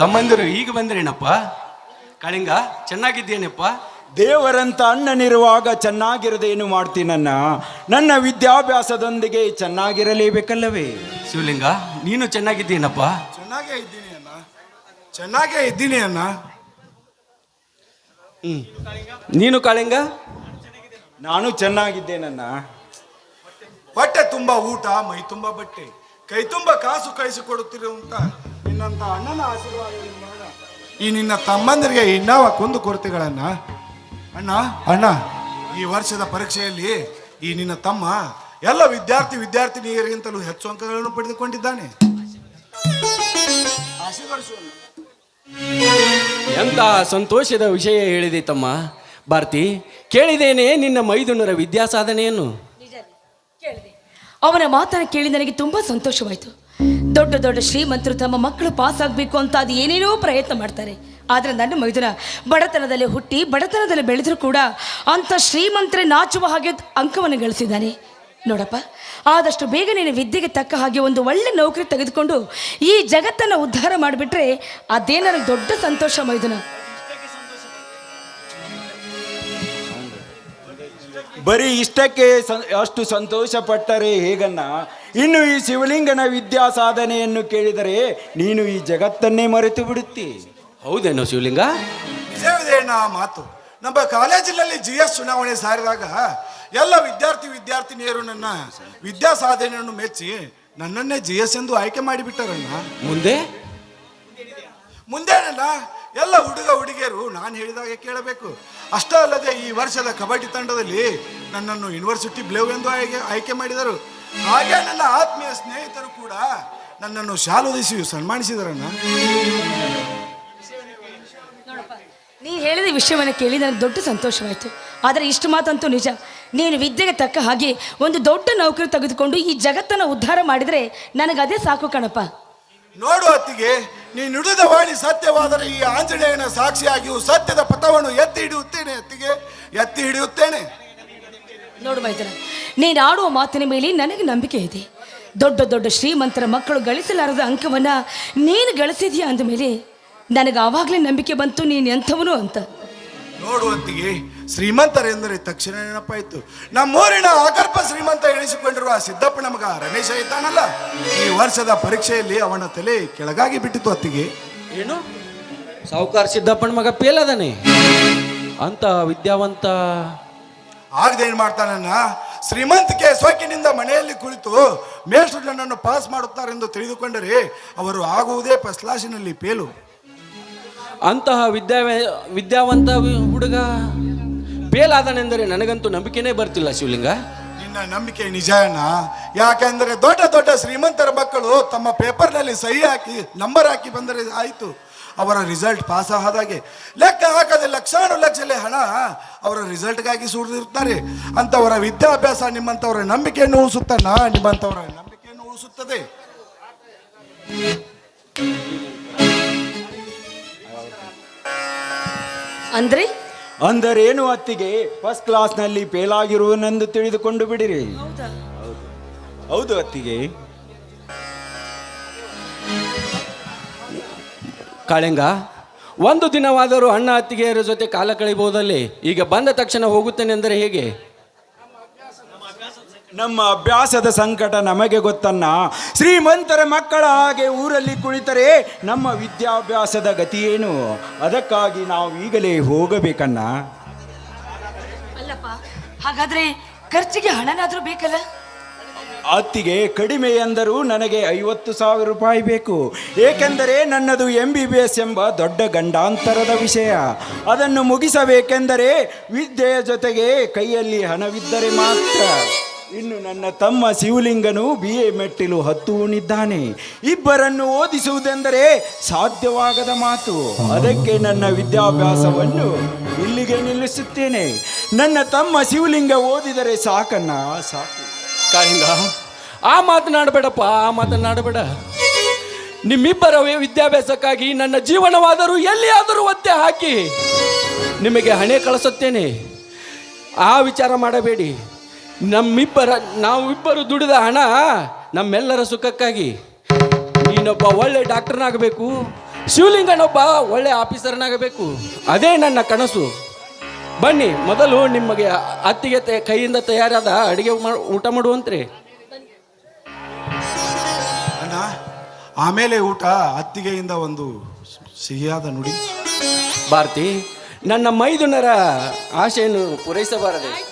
ತಮ್ಮಂದಿರು ಈಗ ಬಂದ್ರೇನಪ್ಪ? ಕಳಿಂಗ ಚೆನ್ನಾಗಿದ್ದೇನಪ್ಪ? ದೇವರಂತ ಅಣ್ಣನಿರುವಾಗ ಚೆನ್ನಾಗಿರದೇನು ಮಾಡ್ತೀನನ್ನ ನನ್ನ? ವಿದ್ಯಾಭ್ಯಾಸದೊಂದಿಗೆ ಚೆನ್ನಾಗಿರಲೇಬೇಕಲ್ಲವೇ? ಶಿವಲಿಂಗ ನೀನು ಚೆನ್ನಾಗಿದ್ದೀನಪ್ಪ? ಚೆನ್ನಾಗೇ ಇದ್ದೀನಿ ಅಣ್ಣ. ಚೆನ್ನಾಗೇ ಇದ್ದೀನಿ ಅಣ್ಣ. ಹ್ಮ್. ನೀನು ಕಾಳಿಂಗ? ನಾನು ಚೆನ್ನಾಗಿದ್ದೇನನ್ನ ಹೊಟ್ಟೆ ತುಂಬ ಊಟ ಮೈ ತುಂಬ ಬಟ್ಟೆ. ಕೈ ತುಂಬ ಕಾಸು ಕಳಿಸಿಕೊಡುತ್ತಿರುವಂತ ನಿನ್ನಂತ ಅಣ್ಣನ ಆಶೀರ್ವಾದ ಈ ನಿನ್ನ ತಮ್ಮಂದಿರಿಗೆ ಇನ್ನಾವ ಕುಂದು ಕೊರತೆಗಳನ್ನ? ಅಣ್ಣ ಅಣ್ಣ. ಈ ವರ್ಷದ ಪರೀಕ್ಷೆಯಲ್ಲಿ ಈ ನಿನ್ನ ತಮ್ಮ ಎಲ್ಲ ವಿದ್ಯಾರ್ಥಿ ವಿದ್ಯಾರ್ಥಿನಿಯರಿಗಿಂತಲೂ ಹೆಚ್ಚು ಅಂಕಗಳನ್ನು ಪಡೆದುಕೊಂಡಿದ್ದಾನೆ. ಎಂತ ಸಂತೋಷದ ವಿಷಯ ಹೇಳಿದೆ ತಮ್ಮ. ಭಾರತಿ ಕೇಳಿದೇನೆ ನಿನ್ನ ಮೈದುನರ ವಿದ್ಯಾಸಾಧನೆಯನ್ನು. ನಿಜ ರೀ. ಕೇಳಿದೆ. ಅವನ ಮಾತನ್ನು ಕೇಳಿ ನನಗೆ ತುಂಬಾ ಸಂತೋಷವಾಯಿತು. ದೊಡ್ಡ ದೊಡ್ಡ ಶ್ರೀಮಂತರು ತಮ್ಮ ಮಕ್ಕಳು ಪಾಸ್ ಆಗಬೇಕು ಅಂತ ಅದು ಏನೇನೋ ಪ್ರಯತ್ನ ಮಾಡ್ತಾರೆ. ಆದರೆ ನನ್ನ ಮೈದುನ ಬಡತನದಲ್ಲಿ ಹುಟ್ಟಿ, ಬಡತನದಲ್ಲಿ ಬೆಳೆದರೂ ಕೂಡ ಅಂಥ ಶ್ರೀಮಂತರೇ ನಾಚುವ ಹಾಗೆ ಅಂಕವನ್ನು ಗಳಿಸಿದ್ದಾನೆ. ನೋಡಪ್ಪ, ಆದಷ್ಟು ಬೇಗ ನೀನು ವಿದ್ಯೆಗೆ ತಕ್ಕ ಹಾಗೆ ಒಂದು ಒಳ್ಳೆ ನೌಕರಿ ತೆಗೆದುಕೊಂಡು ಈ ಜಗತ್ತನ್ನು ಉದ್ಧಾರ ಮಾಡಿಬಿಟ್ರೆ ಅದೇ ನನಗೆ ದೊಡ್ಡ ಸಂತೋಷ ಮೈದುನ? ಬರೀ ಇಷ್ಟಕ್ಕೆ ಸಂ- ಅಷ್ಟು ಸಂತೋಷ ಪಟ್ಟರೆ ಹೇಗನ್ನ? ಇನ್ನು ಈ ಶಿವಲಿಂಗನ ವಿದ್ಯಾ ಸಾಧನೆಯನ್ನು ಕೇಳಿದರೆ ನೀನು ಈ ಜಗತ್ತನ್ನೇ ಮರೆತು ಬಿಡುತ್ತಿ. ಹೌದೇನೋ ಶಿವಲಿಂಗ? ಮಾತು? ನಮ್ಮ ಕಾಲೇಜಿನಲ್ಲಿ ಜಿ ಎಸ್ ಚುನಾವಣೆ ಸಾರಿದಾಗ ಎಲ್ಲ ವಿದ್ಯಾರ್ಥಿ ವಿದ್ಯಾರ್ಥಿನಿಯರು ನನ್ನ ವಿದ್ಯಾ ಸಾಧನೆಯನ್ನು ಮೆಚ್ಚಿ ನನ್ನನ್ನೇ ಜಿ ಎಸ್ ಎಂದು ಆಯ್ಕೆ ಮಾಡಿಬಿಟ್ಟರಣ್ಣ. ಮುಂದೆ? ಮುಂದೇನಲ್ಲ ಎಲ್ಲ ಹುಡುಗ ಹುಡುಗಿಯರು ನಾನು ಹೇಳಿದಾಗ ಕೇಳಬೇಕು. ಅಷ್ಟೇ ಅಲ್ಲದೆ ಈ ವರ್ಷದ ಕಬಡ್ಡಿ ತಂಡದಲ್ಲಿ ನನ್ನನ್ನು ಯೂನಿವರ್ಸಿಟಿ ಬ್ಲೇವ್ ಎಂದು ಆಯ್ಕೆ ಆಯ್ಕೆ ಮಾಡಿದರು. ಹಾಗೆ ನನ್ನ ಆತ್ಮೀಯ ಸ್ನೇಹಿತರು ಕೂಡ ನನ್ನನ್ನು ಶಾಲೋದಿಸಿ ಸನ್ಮಾನಿಸಿದರಣ್ಣ. ನೀನು ಹೇಳಿದ ವಿಷಯವನ್ನು ಕೇಳಿ ನನಗೆ ದೊಡ್ಡ ಸಂತೋಷವಾಯಿತು. ಆದರೆ ಇಷ್ಟು ಮಾತಂತೂ ನಿಜ. ನೀನು ವಿದ್ಯೆಗೆ ತಕ್ಕ ಹಾಗೆ ಒಂದು ದೊಡ್ಡ ನೌಕರಿ ತೆಗೆದುಕೊಂಡು ಈ ಜಗತ್ತನ್ನು ಉದ್ಧಾರ ಮಾಡಿದರೆ ನನಗೆ ಅದೇ ಸಾಕು ಕಣಪ್ಪ. ನೋಡು ಅತ್ತಿಗೆ ನೀ ನುಡಿದ ವಾಣಿ ಸತ್ಯವಾದರೆ ಈ ಆಂಜನೇಯನ ಸಾಕ್ಷಿಯಾಗಿಯೂ ಸತ್ಯದ ಪಥವನ್ನು ಎತ್ತಿ ಹಿಡಿಯುತ್ತೇನೆ ಎತ್ತಿಗೆ ಎತ್ತಿ ಹಿಡಿಯುತ್ತೇನೆ. ನೋಡು ಮೈದನ ನೀನು ಆಡುವ ಮಾತಿನ ಮೇಲೆ ನನಗೆ ನಂಬಿಕೆ ಇದೆ. ದೊಡ್ಡ ದೊಡ್ಡ ಶ್ರೀಮಂತರ ಮಕ್ಕಳು ಗಳಿಸಲಾರದ ಅಂಕವನ್ನು ನೀನು ಗಳಿಸಿದೀಯ ಅಂದಮೇಲೆ ನನಗೆ ಆವಾಗಲೇ ನಂಬಿಕೆ ಬಂತು ನೀನು ಎಂಥವನು ಅಂತ. ನೋಡುವಂತಿಗೆ ಶ್ರೀಮಂತರೆಂದರೆ ತಕ್ಷಣ ನೆನಪಾಯಿತು. ನಮ್ಮೂರಿನ ಆಕರ್ಪ ಶ್ರೀಮಂತ ಎಣಿಸಿಕೊಂಡಿರುವ ಸಿದ್ದಪ್ಪನ ಮಗ ರಮೇಶ ಇದ್ದಾನಲ್ಲ. ಈ ವರ್ಷದ ಪರೀಕ್ಷೆಯಲ್ಲಿ ಅವನ ತಲೆ ಕೆಳಗಾಗಿ ಬಿಟ್ಟಿತು ಅತ್ತಿಗೆ. ಏನು? ಸಾಹುಕಾರ ಸಿದ್ದಪ್ಪನ ಮಗ ಫೇಲ್ ಅದಾನೆ. ಅಂತ ವಿದ್ಯಾವಂತ. ಆಗದೆ ಏನ್ ಮಾಡ್ತಾನನ್ನ ಶ್ರೀಮಂತಿಕೆ ಸೋಕಿನಿಂದ ಮನೆಯಲ್ಲಿ ಕುಳಿತು ಮೇಷ್ಟ್ರು ನನ್ನನ್ನು ಪಾಸ್ ಮಾಡುತ್ತಾರೆಂದು ತಿಳಿದುಕೊಂಡರೆ ಅವರು ಆಗುವುದೇ ಫಸ್ಟ್ ಪೇಲು. ಅಂತಹ ವಿದ್ಯಾ ವಿದ್ಯಾವಂತ ಹುಡುಗ ಫೇಲ್ ಆದನೆಂದರೆ ನನಗಂತೂ ನಂಬಿಕೆನೇ ಬರ್ತಿಲ್ಲ ಶಿವಲಿಂಗ. ನಿನ್ನ ನಂಬಿಕೆ ನಿಜಾನ ಯಾಕೆಂದರೆ ದೊಡ್ಡ ದೊಡ್ಡ ಶ್ರೀಮಂತರ ಮಕ್ಕಳು ತಮ್ಮ ಪೇಪರ್ನಲ್ಲಿ ಸಹಿ ಹಾಕಿ ನಂಬರ್ ಹಾಕಿ ಬಂದರೆ ಆಯಿತು. ಅವರ ರಿಸಲ್ಟ್ ಪಾಸ್ ಆದಾಗೆ ಲೆಕ್ಕ ಹಾಕದೆ ಲಕ್ಷಾನು ಲಕ್ಷಲೆ ಹಣ ಅವರ ರಿಸಲ್ಟ್ಗಾಗಿ ಸುರಿದಿರ್ತಾರೆ ಅಂತವರ ವಿದ್ಯಾಭ್ಯಾಸ ನಿಮ್ಮಂಥವರ ನಂಬಿಕೆಯನ್ನು ಉಳಿಸುತ್ತಣ್ಣ ನಿಮ್ಮಂಥವರ ನಂಬಿಕೆಯನ್ನು ಉಳಿಸುತ್ತದೆ. ಅಂದರೆ ಅಂದರೇನು ಅತ್ತಿಗೆ? ಫಸ್ಟ್ ಕ್ಲಾಸ್ನಲ್ಲಿ ಫೇಲಾಗಿರುವನೆಂದು ತಿಳಿದುಕೊಂಡು ಬಿಡಿರಿ. ಹೌದು? ಅತ್ತಿಗೆ. ಕಾಳಿಂಗ ಒಂದು ದಿನವಾದರೂ ಅಣ್ಣ ಅತ್ತಿಗೆಯರ ಜೊತೆ ಕಾಲ ಕಳೆಯಬಹುದಲ್ಲಿ ಈಗ ಬಂದ ತಕ್ಷಣ ಹೋಗುತ್ತೇನೆ ಅಂದರೆ ಹೇಗೆ? ನಮ್ಮ ಅಭ್ಯಾಸದ ಸಂಕಟ ನಮಗೆ ಗೊತ್ತನ್ನ? ಶ್ರೀಮಂತರ ಮಕ್ಕಳ ಹಾಗೆ ಊರಲ್ಲಿ ಕುಳಿತರೆ ನಮ್ಮ ವಿದ್ಯಾಭ್ಯಾಸದ ಗತಿಯೇನು ಅದಕ್ಕಾಗಿ ನಾವು ಈಗಲೇ ಹೋಗಬೇಕನ್ನ? ಅಲ್ಲಪ್ಪ ಹಾಗಾದ್ರೆ ಖರ್ಚಿಗೆ ಹಣನಾದ್ರೂ ಬೇಕಲ್ಲ? ಅತ್ತಿಗೆ ಕಡಿಮೆ ಎಂದರೂ ನನಗೆ ಐವತ್ತು ಸಾವಿರ ರೂಪಾಯಿ ಬೇಕು. ಏಕೆಂದರೆ ನನ್ನದು ಎಂ ಬಿ ಬಿ ಎಸ್ ಎಂಬ ದೊಡ್ಡ ಗಂಡಾಂತರದ ವಿಷಯ. ಅದನ್ನು ಮುಗಿಸಬೇಕೆಂದರೆ ವಿದ್ಯೆಯ ಜೊತೆಗೆ ಕೈಯಲ್ಲಿ ಹಣವಿದ್ದರೆ ಮಾತ್ರ. ಇನ್ನು ನನ್ನ ತಮ್ಮ ಶಿವಲಿಂಗನು ಬಿ ಎ ಮೆಟ್ಟಿಲು ಹತ್ತುವನಿದ್ದಾನೆ ಇಬ್ಬರನ್ನು ಓದಿಸುವುದೆಂದರೆ ಸಾಧ್ಯವಾಗದ ಮಾತು. ಅದಕ್ಕೆ ನನ್ನ ವಿದ್ಯಾಭ್ಯಾಸವನ್ನು ಇಲ್ಲಿಗೆ ನಿಲ್ಲಿಸುತ್ತೇನೆ. ನನ್ನ ತಮ್ಮ ಶಿವಲಿಂಗ ಓದಿದರೆ ಸಾಕನ್ನ? ಸಾಕು. ಕಾಯಿಂಗ ಆ ಮಾತನಾಡಬೇಡಪ್ಪ ಆ ಮಾತನಾಡಬೇಡ ನಿಮ್ಮಿಬ್ಬರ ವಿದ್ಯಾಭ್ಯಾಸಕ್ಕಾಗಿ ನನ್ನ ಜೀವನವಾದರೂ ಎಲ್ಲಿಯಾದರೂ ಒತ್ತೆ ಹಾಕಿ ನಿಮಗೆ ಹಣೆ ಕಳಿಸುತ್ತೇನೆ. ಆ ವಿಚಾರ ಮಾಡಬೇಡಿ. ನಮ್ಮಿಬ್ಬರ ನಾವಿಬ್ಬರು ದುಡಿದ ಹಣ ನಮ್ಮೆಲ್ಲರ ಸುಖಕ್ಕಾಗಿ. ನೀನೊಬ್ಬ ಒಳ್ಳೆ ಡಾಕ್ಟರ್ನಾಗಬೇಕು ಶಿವಲಿಂಗನೊಬ್ಬ ಒಳ್ಳೆ ಆಫೀಸರ್ನಾಗಬೇಕು. ಅದೇ ನನ್ನ ಕನಸು. ಬನ್ನಿ ಮೊದಲು ನಿಮಗೆ ಅತ್ತಿಗೆ ಕೈಯಿಂದ ತಯಾರಾದ ಅಡಿಗೆ ಊಟ ಮಾಡುವಂತ್ರಿ. ಅಣ್ಣ ಆಮೇಲೆ ಊಟ ಅತ್ತಿಗೆಯಿಂದ ಒಂದು ಸಿಹಿಯಾದ ನುಡಿ. ಭಾರತಿ ನನ್ನ ಮೈದುನರ ಆಶೆಯನ್ನು ಪೂರೈಸಬಾರದೆ.